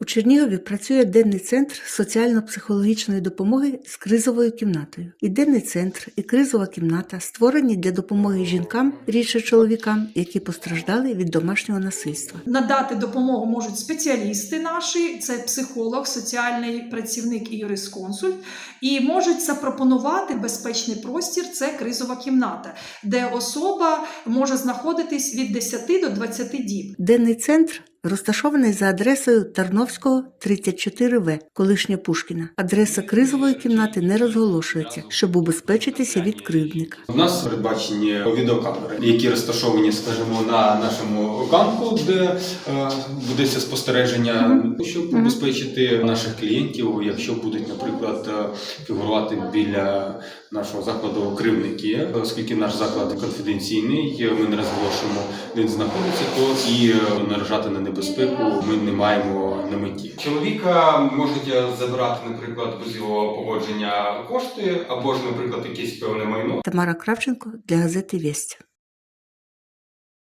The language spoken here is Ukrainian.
У Чернігові працює денний центр соціально-психологічної допомоги з кризовою кімнатою. І денний центр, і кризова кімната створені для допомоги жінкам, рідше чоловікам, які постраждали від домашнього насильства. Надати допомогу можуть спеціалісти наші, це психолог, соціальний працівник і юрисконсульт, і можуть запропонувати безпечний простір. Це кризова кімната, де особа може знаходитись від 10 до 20 діб. Денний центр розташований за адресою Тарновського 34В, колишня Пушкіна. Адреса кризової кімнати не розголошується, щоб убезпечитися від кривдника. У нас передбачені відеокамери, які розташовані, скажімо, на нашому ганку, де е, ведеться спостереження, щоб убезпечити наших клієнтів, якщо будуть, наприклад, е, фігурувати біля нашого закладу кривники, оскільки наш заклад конфіденційний, ми не розголошуємо, де він знаходиться, то і е, наражати на небезпеку ми не маємо на меті. Чоловіка можуть забрати, забирати, наприклад, без його погодження кошти, або ж, наприклад, якесь певне майно. Тамара Кравченко для газети Весть.